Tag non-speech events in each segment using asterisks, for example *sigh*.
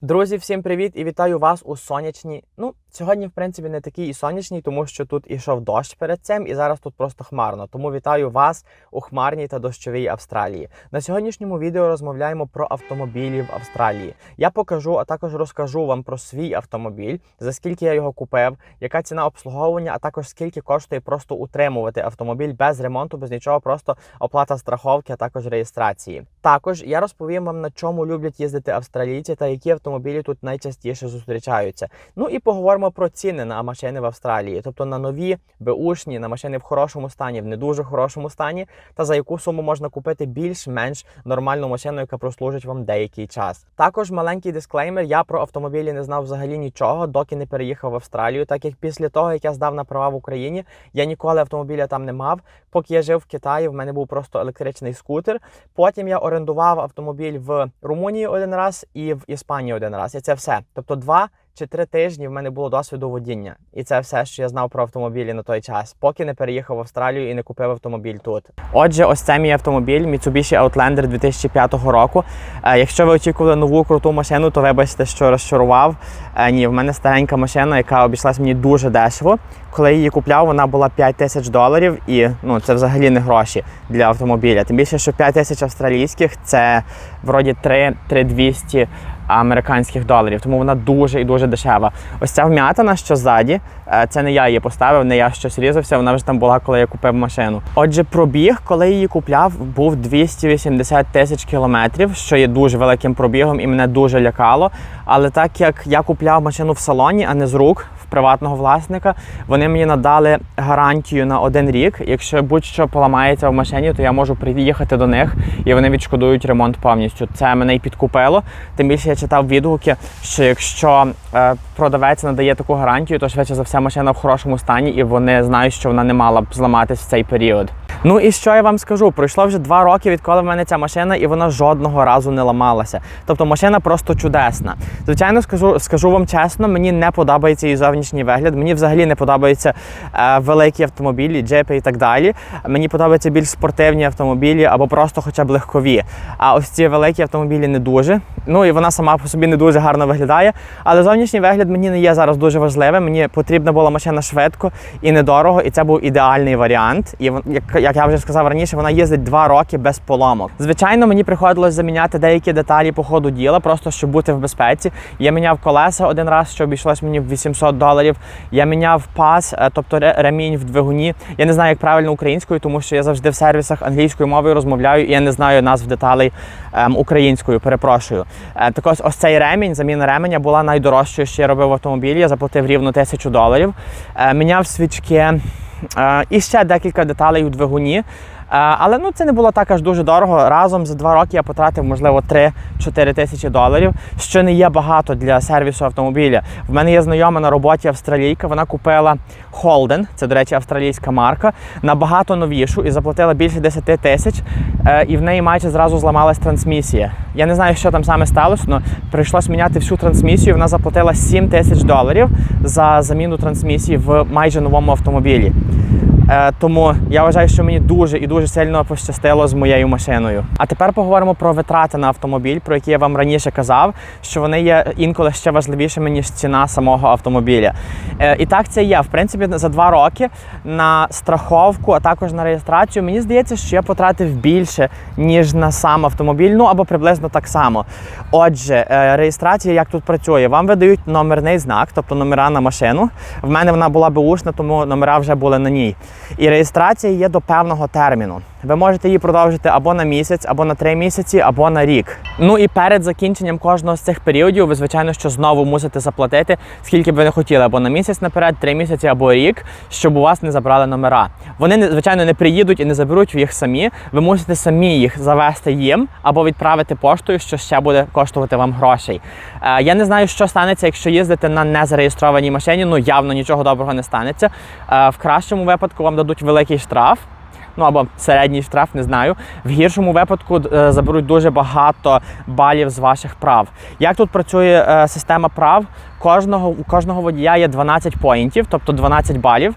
Друзі, всім привіт і вітаю вас у сонячній. Ну, сьогодні, в принципі, не такий і сонячний, тому що тут ішов дощ перед цим, і зараз тут просто хмарно. Тому вітаю вас у хмарній та дощовій Австралії. На сьогоднішньому відео розмовляємо про автомобілі в Австралії. Я покажу, а також розкажу вам про свій автомобіль, за скільки я його купив, яка ціна обслуговування, а також скільки коштує просто утримувати автомобіль без ремонту, без нічого, просто оплата страховки, а також реєстрації. Також я розповім вам на чому люблять їздити австралійці та які автомобілі тут найчастіше зустрічаються. Ну і поговоримо про ціни на машини в Австралії, тобто на нові, беушні, на машини в хорошому стані, в не дуже хорошому стані, та за яку суму можна купити більш-менш нормальну машину, яка прослужить вам деякий час. Також маленький дисклеймер: я про автомобілі не знав взагалі нічого, доки не переїхав в Австралію, так як після того, як я здав на права в Україні, я ніколи автомобіля там не мав. Поки я жив в Китаї, в мене був просто електричний скутер. Потім я орендував автомобіль в Румунії один раз і в Іспанії один раз. І це все. Тобто два чи три тижні в мене було досвіду водіння. І це все, що я знав про автомобілі на той час, поки не переїхав в Австралію і не купив автомобіль тут. Отже, ось це мій автомобіль Mitsubishi Outlander 2005 року. Е, якщо ви очікували нову круту машину, то вибачте, що розчарував. Е, ні, в мене старенька машина, яка обійшлась мені дуже дешево. Коли я її купляв, вона була 5 тисяч доларів, і ну це взагалі не гроші для автомобіля. Тим більше, що 5 тисяч австралійських це вроді 3 3200 американських доларів, тому вона дуже і дуже дешева. Ось ця вм'ятина, що ззаді, е, це не я її поставив, не я щось різався, вона вже там була, коли я купив машину. Отже, пробіг, коли її купляв, був 280 тисяч кілометрів, що є дуже великим пробігом і мене дуже лякало. Але так як я купляв машину в салоні, а не з рук. Приватного власника вони мені надали гарантію на один рік. Якщо будь-що поламається в машині, то я можу приїхати до них і вони відшкодують ремонт повністю. Це мене й підкупило. Тим більше я читав відгуки, що якщо е, продавець надає таку гарантію, то швидше за все машина в хорошому стані, і вони знають, що вона не мала б зламатись в цей період. Ну і що я вам скажу? Пройшло вже два роки, відколи в мене ця машина, і вона жодного разу не ламалася. Тобто машина просто чудесна. Звичайно, скажу, скажу вам чесно, мені не подобається її зовнішній вигляд. Мені взагалі не подобаються е, великі автомобілі, джепи і так далі. Мені подобаються більш спортивні автомобілі або просто хоча б легкові. А ось ці великі автомобілі не дуже. Ну і вона сама по собі не дуже гарно виглядає. Але зовнішній вигляд мені не є зараз дуже важливим. Мені потрібна була машина швидко і недорого, і це був ідеальний варіант. І як, я вже сказав раніше, вона їздить два роки без поломок. Звичайно, мені приходилось заміняти деякі деталі по ходу діла, просто щоб бути в безпеці. Я міняв колеса один раз, що обійшлось мені в 800 доларів. Я міняв пас, е, тобто ремінь в двигуні. Я не знаю, як правильно українською, тому що я завжди в сервісах англійською мовою розмовляю, і я не знаю назв деталей ем, українською. Перепрошую. Е, так ось ось цей ремінь, заміна ременя була найдорожчою, що я робив в автомобілі. Я заплатив рівно тисячу доларів. Е, міняв свічки. Е, І ще декілька деталей у двигуні. Е, Але ну це не було так аж дуже дорого. Разом за два роки я потратив, можливо, 3-4 тисячі доларів, що не є багато для сервісу автомобіля. В мене є знайома на роботі австралійка. Вона купила Holden, це, до речі, австралійська марка, набагато новішу і заплатила більше 10 тисяч. Е, І в неї майже зразу зламалась трансмісія. Я не знаю, що там саме сталося, але прийшлось міняти всю трансмісію. Вона заплатила 7 тисяч доларів за заміну трансмісії в майже новому автомобілі. Е, Тому я вважаю, що мені дуже і дуже сильно пощастило з моєю машиною. А тепер поговоримо про витрати на автомобіль, про які я вам раніше казав, що вони є інколи ще важливішими ніж ціна самого автомобіля. Е, І так це є. В принципі, за два роки на страховку, а також на реєстрацію, мені здається, що я потратив більше ніж на сам автомобіль, ну або приблизно так само. Отже, е, реєстрація як тут працює? Вам видають номерний знак, тобто номера на машину. В мене вона була беушна, тому номера вже були на ній. І реєстрація є до певного терміну. Ви можете її продовжити або на місяць, або на три місяці, або на рік. Ну і перед закінченням кожного з цих періодів, ви звичайно що знову мусите заплатити, скільки б ви не хотіли, або на місяць наперед, три місяці, або рік, щоб у вас не забрали номера. Вони звичайно не приїдуть і не заберуть їх самі. Ви мусите самі їх завести їм або відправити поштою, що ще буде коштувати вам грошей. Е, я не знаю, що станеться, якщо їздити на незареєстрованій машині. Ну явно нічого доброго не станеться. Е, в кращому випадку вам дадуть великий штраф. Ну або середній штраф, не знаю. В гіршому випадку е, заберуть дуже багато балів з ваших прав. Як тут працює е, система прав? Кожного, у кожного водія є 12 поінтів, тобто 12 балів.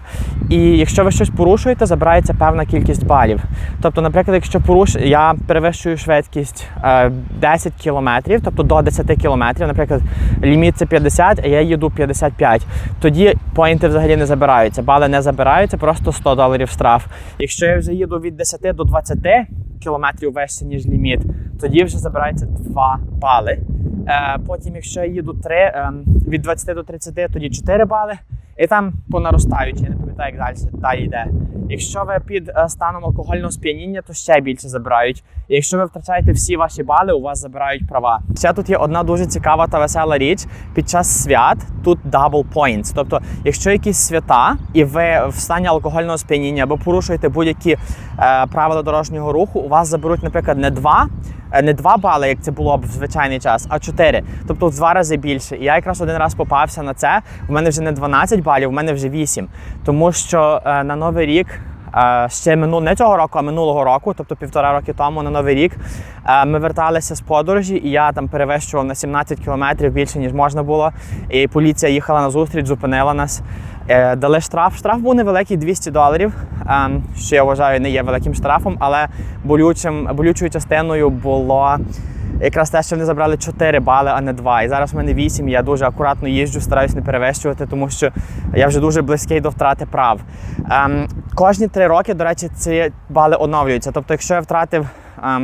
І якщо ви щось порушуєте, забирається певна кількість балів. Тобто, наприклад, якщо поруш... я перевищую швидкість е, 10 кілометрів, тобто до 10 кілометрів, наприклад, ліміт це 50, а я їду 55, тоді поінти взагалі не забираються, бали не забираються, просто 100 доларів штраф. Якщо я вже їду від 10 до 20 кілометрів вище, ніж ліміт, тоді вже забирається 2 бали. Е, потім, якщо я їду 3, е, від 20 до 30, тоді 4 бали. І там понаростають, я не пам'ятаю, як далі, далі йде. Якщо ви під е, станом алкогольного сп'яніння, то ще більше забирають. Якщо ви втрачаєте всі ваші бали, у вас забирають права. Ще тут є одна дуже цікава та весела річ. Під час свят тут double points. Тобто, якщо якісь свята, і ви в стані алкогольного сп'яніння або порушуєте будь-які е, правила дорожнього руху, у вас заберуть, наприклад, не два. е, Не 2 бали, як це було б в звичайний час, а 4. Тобто в два рази більше. І я якраз один раз попався на це. У мене вже не 12 балів, у мене вже 8. Тому що е, на новий рік. Ще мину не цього року, а минулого року, тобто півтора роки тому на новий рік, ми верталися з подорожі, і я там перевищував на 17 кілометрів більше ніж можна було. І поліція їхала на зустріч, зупинила нас. Е, Дали штраф. Штраф був невеликий 200 доларів, що я вважаю не є великим штрафом, але болючим, болючою частиною було якраз те, що вони забрали 4 бали, а не 2. І зараз в мене 8, і я дуже акуратно їжджу, стараюсь не перевищувати, тому що я вже дуже близький до втрати прав. Ем, кожні 3 роки, до речі, ці бали оновлюються. Тобто, якщо я втратив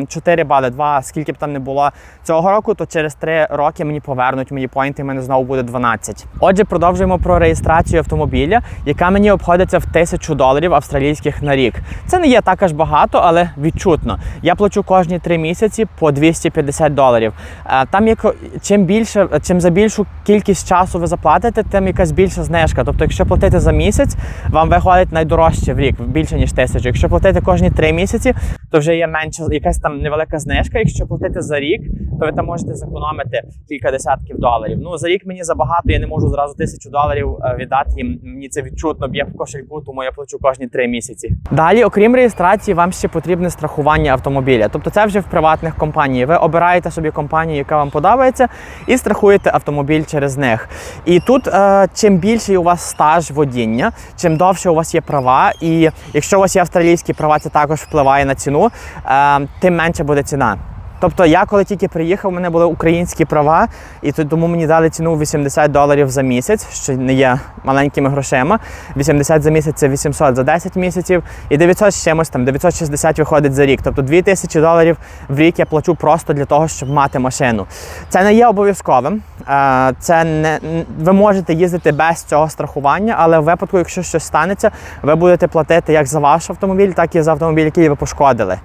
4 бали, 2, скільки б там не було цього року, то через 3 роки мені повернуть мої поінти, і мене знову буде 12. Отже, продовжуємо про реєстрацію автомобіля, яка мені обходиться в 1000 доларів австралійських на рік. Це не є так аж багато, але відчутно. Я плачу кожні 3 місяці по 250 доларів. Е, Там як чим більше, чим за більшу кількість часу ви заплатите, тим якась більша знижка. Тобто, якщо платити за місяць, вам виходить найдорожче в рік, більше ніж тисячу. Якщо платити кожні 3 місяці, то вже є менше якась там невелика знижка. Якщо платити за рік, то ви там можете зекономити кілька десятків доларів. Ну за рік мені забагато, я не можу зразу тисячу доларів е, віддати. І мені це відчутно б'є в кошельку, тому я плачу кожні три місяці. Далі, окрім реєстрації, вам ще потрібне страхування автомобіля. Тобто, це вже в приватних компаніях. Ви обираєте собі компанію, яка вам подобається, і страхуєте автомобіль через них. І тут е, чим більший у вас стаж водіння, чим довше у вас є права, і якщо у вас є австралійські права, це також впливає на ціну, е, тим менше буде ціна. Тобто я коли тільки приїхав, у мене були українські права, і то- тому мені дали ціну 80 доларів за місяць, що не є маленькими грошима. 80 за місяць це 800 за 10 місяців, і 900 з чимось там, 960 виходить за рік. Тобто 2000 доларів в рік я плачу просто для того, щоб мати машину. Це не є обов'язковим. Е, Це не ви можете їздити без цього страхування, але в випадку, якщо щось станеться, ви будете платити як за ваш автомобіль, так і за автомобіль, який ви пошкодили.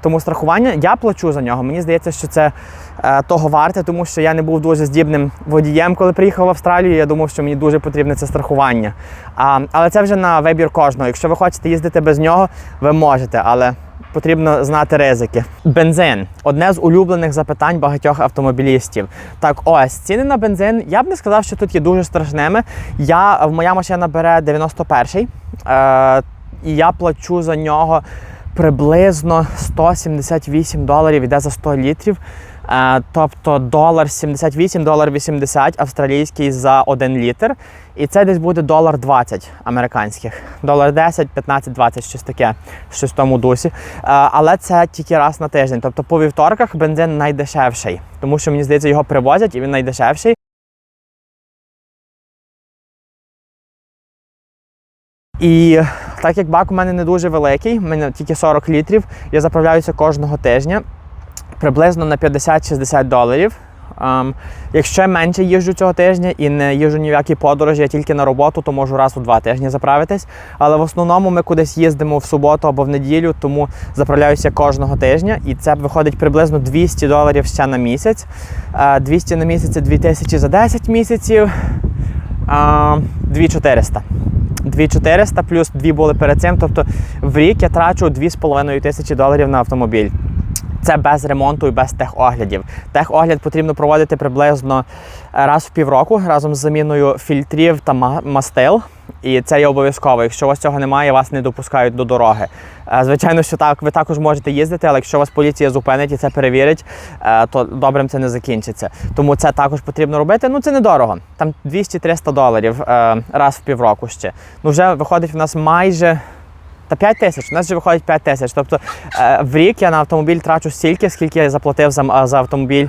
Тому страхування я плачу за нього. Мені здається, що це е, того варте, тому що я не був дуже здібним водієм, коли приїхав в Австралію. Я думав, що мені дуже потрібне це страхування. А, але це вже на вибір кожного. Якщо ви хочете їздити без нього, ви можете, але потрібно знати ризики. Бензин одне з улюблених запитань багатьох автомобілістів. Так, ось ціни на бензин. Я б не сказав, що тут є дуже страшними. Я моя машина бере 91-й, е, і я плачу за нього приблизно 178 доларів іде за 100 літрів. Е, Тобто долар 78, долар 80 австралійський за 1 літр. І це десь буде долар 20 американських. Долар 10, 15, 20, щось таке, щось в тому дусі. Е, Але це тільки раз на тиждень. Тобто по вівторках бензин найдешевший, тому що мені здається, його привозять і він найдешевший. І так як бак у мене не дуже великий, у мене тільки 40 літрів, я заправляюся кожного тижня приблизно на 50-60 доларів. Ем, якщо я менше їжджу цього тижня і не їжджу ні в які подорожі, я тільки на роботу, то можу раз у два тижні заправитись. Але в основному ми кудись їздимо в суботу або в неділю, тому заправляюся кожного тижня. І це виходить приблизно 200 доларів ще на місяць. Е, 200 на місяць це 2000 за 10 місяців. Е, 2400. 2400 плюс 2 були перед цим. Тобто в рік я трачу 2,5 тисячі доларів на автомобіль. Це без ремонту і без техоглядів. Техогляд потрібно проводити приблизно раз в півроку разом з заміною фільтрів та мастил. І це є обов'язково. Якщо у вас цього немає, вас не допускають до дороги. Е, Звичайно, що так, ви також можете їздити, але якщо вас поліція зупинить і це перевірить, е, то добрим це не закінчиться. Тому це також потрібно робити. Ну це недорого. Там 200-300 доларів е, раз в півроку ще. Ну вже виходить в нас майже. Та 5 тисяч, у нас вже виходить 5 тисяч. Тобто в рік я на автомобіль трачу стільки, скільки я заплатив за, за автомобіль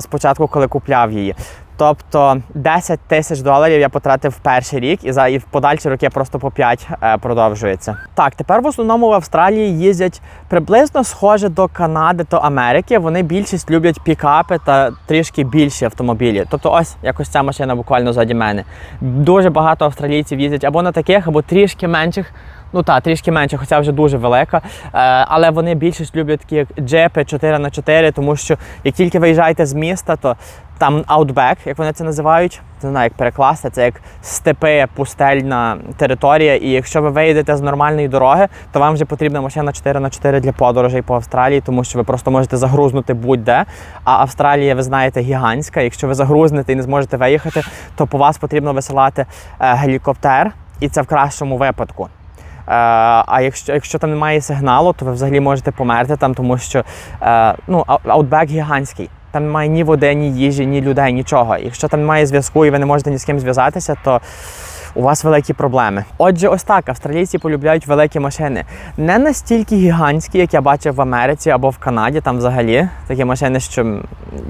спочатку, коли купляв її. Тобто 10 тисяч доларів я потратив перший рік, і за і в подальші роки просто по 5 е, продовжується. Так, тепер в основному в Австралії їздять приблизно схоже до Канади та Америки. Вони більшість люблять пікапи та трішки більші автомобілі. Тобто, ось якось ця машина буквально ззаді мене. Дуже багато австралійців їздять або на таких, або трішки менших. Ну так, трішки менше, хоча вже дуже велика. Е, але вони більшість люблять такі як джепи 4х4, тому що як тільки виїжджаєте з міста, то там Outback, як вони це називають, не знаю, як перекласти, це як степи, пустельна територія. І якщо ви виїдете з нормальної дороги, то вам вже потрібна машина 4х4 для подорожей по Австралії, тому що ви просто можете загрузнути будь-де. А Австралія, ви знаєте, гігантська. Якщо ви загрузнете і не зможете виїхати, то по вас потрібно висилати е, гелікоптер, і це в кращому випадку. Е, А якщо, якщо там немає сигналу, то ви взагалі можете померти там, тому що е, ну, аутбек гігантський. Там немає ні води, ні їжі, ні людей, нічого. Якщо там немає зв'язку і ви не можете ні з ким зв'язатися, то у вас великі проблеми. Отже, ось так австралійці полюбляють великі машини. Не настільки гігантські, як я бачив в Америці або в Канаді. Там взагалі такі машини, що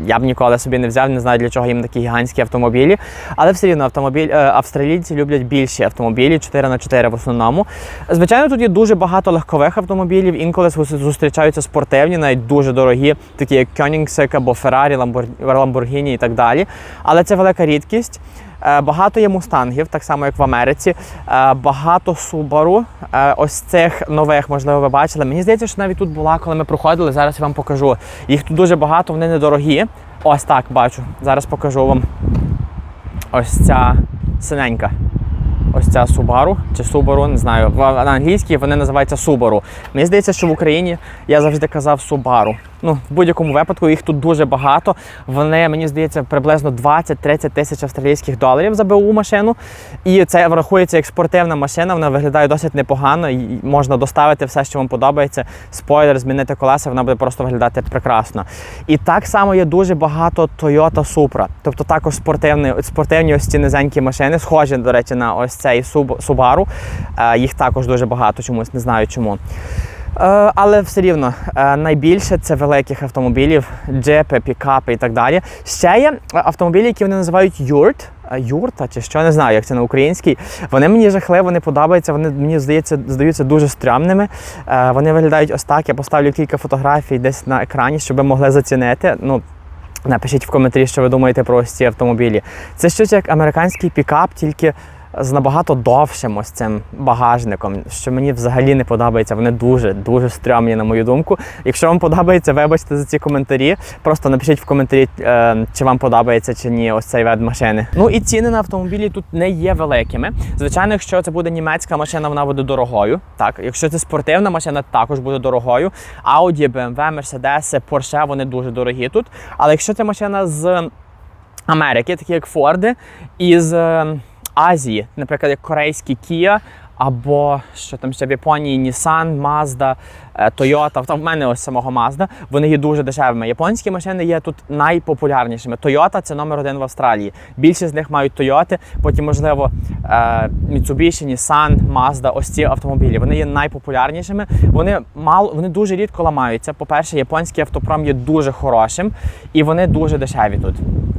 я б ніколи собі не взяв, не знаю для чого їм такі гігантські автомобілі. Але все рівно автомобіль е, австралійці люблять більші автомобілі, 4 на 4 в основному. Звичайно, тут є дуже багато легкових автомобілів. Інколи зустрічаються спортивні, навіть дуже дорогі, такі як Koenigsegg або Lamborghini, Lamborghini і так далі. Але це велика рідкість. Е, Багато є мустангів, так само як в Америці. Е, Багато Subaru. Е, Ось цих нових, можливо, ви бачили. Мені здається, що навіть тут була, коли ми проходили. Зараз я вам покажу. Їх тут дуже багато, вони недорогі. Ось так бачу. Зараз покажу вам. Ось ця синенька. Ось ця Subaru чи Subaru, не знаю. На англійській вони називаються Subaru. Мені здається, що в Україні я завжди казав Subaru. Ну, в будь-якому випадку їх тут дуже багато. Вони, мені здається, приблизно 20-30 тисяч австралійських доларів за БУ машину. І це врахується як спортивна машина, вона виглядає досить непогано. І можна доставити все, що вам подобається. Спойлер, змінити колеса, вона буде просто виглядати прекрасно. І так само є дуже багато Toyota Supra. Тобто також спортивні, спортивні ось ці низенькі машини, схожі, до речі, на ось цей Sub- Subaru. Е, Їх також дуже багато чомусь, не знаю чому. Е, Але все рівно е, найбільше це великих автомобілів, джепи, пікапи і так далі. Ще є автомобілі, які вони називають юрт. е, Юрта чи що не знаю, як це на українській. Вони мені жахливо не подобаються. Вони мені здається, здаються дуже стрьомними. Е, Вони виглядають ось так. Я поставлю кілька фотографій десь на екрані, щоб ви могли зацінити. Ну, Напишіть в коментарі, що ви думаєте про ось ці автомобілі. Це щось як американський пікап, тільки з набагато довшим ось цим багажником, що мені взагалі не подобається. Вони дуже дуже стрьомні, на мою думку. Якщо вам подобається, вибачте за ці коментарі. Просто напишіть в коментарі, е, чи вам подобається чи ні ось цей вид машини. Ну і ціни на автомобілі тут не є великими. Звичайно, якщо це буде німецька машина, вона буде дорогою. Так, якщо це спортивна машина, також буде дорогою. Audi, BMW, Mercedes, Porsche, вони дуже дорогі тут. Але якщо це машина з Америки, такі як Форди, із е, Азії, наприклад, як корейський Kia, або що там ще в Японії Nissan, Mazda, е, Toyota, там в мене ось самого Mazda, вони є дуже дешевими. Японські машини є тут найпопулярнішими. Toyota це номер один в Австралії. Більшість з них мають Toyota, потім, можливо, е, Mitsubishi, Nissan, Mazda, ось ці автомобілі. Вони є найпопулярнішими. Вони мало, вони дуже рідко ламаються. По-перше, японський автопром є дуже хорошим і вони дуже дешеві тут.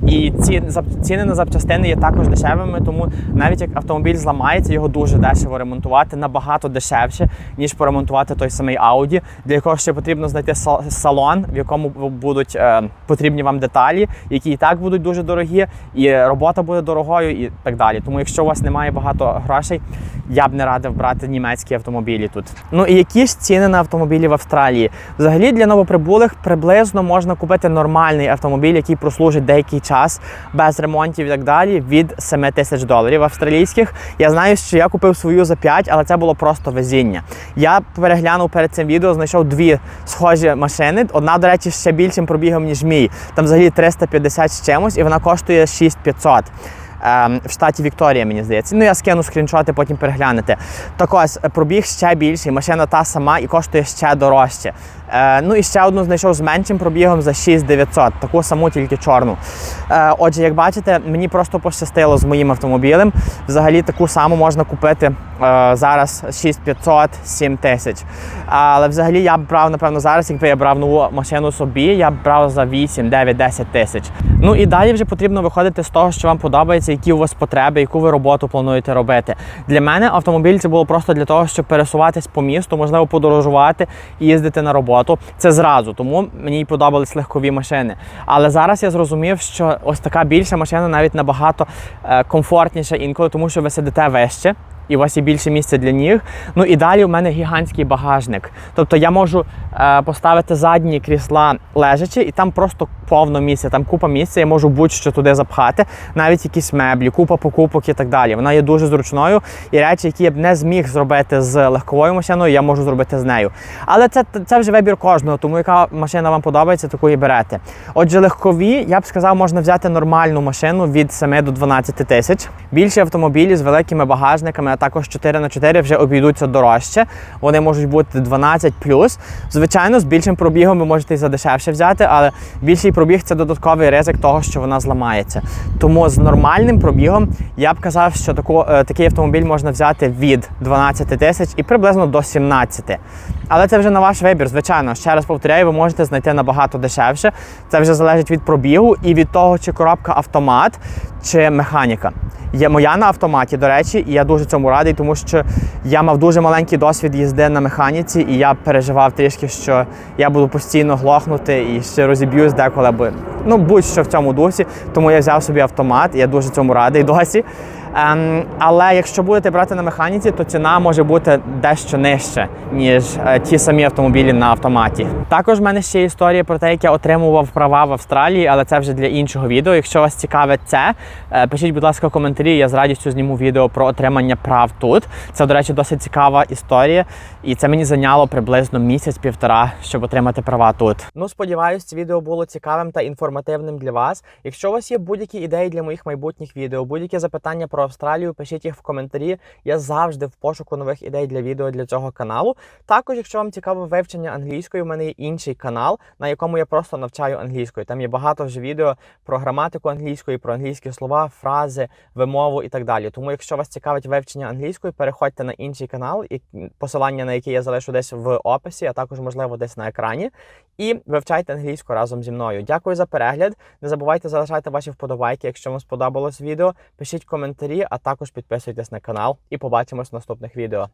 І ці ціни на запчастини є також дешевими, тому навіть як автомобіль зламається, його дуже дешево ремонтувати, набагато дешевше, ніж поремонтувати той самий Audi, для якого ще потрібно знайти салон, в якому будуть е, потрібні вам деталі, які і так будуть дуже дорогі, і робота буде дорогою, і так далі. Тому, якщо у вас немає багато грошей, я б не радив брати німецькі автомобілі тут. Ну і які ж ціни на автомобілі в Австралії? Взагалі для новоприбулих приблизно можна купити нормальний автомобіль, який прослужить деякий час без ремонтів і так далі, від 7 тисяч доларів австралійських. Я знаю, що я купив свою за 5, але це було просто везіння. Я переглянув перед цим відео, знайшов дві схожі машини. Одна, до речі, ще більшим пробігом, ніж мій. Там взагалі 350 з чимось, і вона коштує 6500. Ем, в штаті Вікторія, мені здається. Ну я скину скріншоти, потім переглянете. Так ось пробіг ще більший, машина та сама і коштує ще дорожче. Е, ну і ще одну знайшов з меншим пробігом за 6900, таку саму тільки чорну. Е, отже, як бачите, мені просто пощастило з моїм автомобілем. Взагалі таку саму можна купити зараз 6500, 7000. Але взагалі я б брав, напевно, зараз, якби я брав нову машину собі, я б брав за 8, 9, 10 тисяч. Ну і далі вже потрібно виходити з того, що вам подобається, які у вас потреби, яку ви роботу плануєте робити. Для мене автомобіль це було просто для того, щоб пересуватись по місту, можливо, подорожувати і їздити на роботу. Це зразу, тому мені й подобались легкові машини. Але зараз я зрозумів, що ось така більша машина навіть набагато е, комфортніша інколи, тому що ви сидите вище. І у вас є більше місця для ніг. Ну і далі у мене гігантський багажник. Тобто я можу е, поставити задні крісла лежачи, і там просто повно місця, там купа місця, я можу будь-що туди запхати, навіть якісь меблі, купа покупок і так далі. Вона є дуже зручною, і речі, які я б не зміг зробити з легковою машиною, я можу зробити з нею. Але це, це вже вибір кожного, тому яка машина вам подобається, таку і берете. Отже, легкові, я б сказав, можна взяти нормальну машину від 7 до 12 тисяч. Більші автомобілі з великими багажниками, також 4 на 4 вже обійдуться дорожче. Вони можуть бути 12 Звичайно, з більшим пробігом ви можете і за дешевше взяти, але більший пробіг це додатковий ризик того, що вона зламається. Тому з нормальним пробігом я б казав, що таку, е, такий автомобіль можна взяти від 12 тисяч і приблизно до 17. Але це вже на ваш вибір. Звичайно, ще раз повторяю, ви можете знайти набагато дешевше. Це вже залежить від пробігу і від того, чи коробка автомат, чи механіка. Є моя на автоматі, до речі, і я дуже цьому радий, тому що я мав дуже маленький досвід їзди на механіці, і я переживав трішки, що я буду постійно глохнути і ще розіб'юсь деколи, бо ну будь-що в цьому дусі. Тому я взяв собі автомат, і я дуже цьому радий *laughs* досі. Ем, але якщо будете брати на механіці, то ціна може бути дещо нижче, ніж е, ті самі автомобілі на автоматі. Також в мене ще історія про те, як я отримував права в Австралії, але це вже для іншого відео. Якщо вас цікавить це, е, пишіть, будь ласка, коментарі. Я з радістю зніму відео про отримання прав тут. Це, до речі, досить цікава історія, і це мені зайняло приблизно місяць-півтора, щоб отримати права тут. Ну сподіваюсь, це відео було цікавим та інформативним для вас. Якщо у вас є будь-які ідеї для моїх майбутніх відео, будь-які запитання про Австралію, пишіть їх в коментарі. Я завжди в пошуку нових ідей для відео для цього каналу. Також, якщо вам цікаве вивчення англійської, у мене є інший канал, на якому я просто навчаю англійською. Там є багато вже відео про граматику англійської, про англійські слова, фрази, вимову і так далі. Тому, якщо вас цікавить вивчення англійської, переходьте на інший канал, і посилання на який я залишу десь в описі, а також можливо десь на екрані. І вивчайте англійську разом зі мною. Дякую за перегляд. Не забувайте залишати ваші вподобайки, якщо вам сподобалось відео. Пишіть коментарі, а також підписуйтесь на канал і побачимось в наступних відео.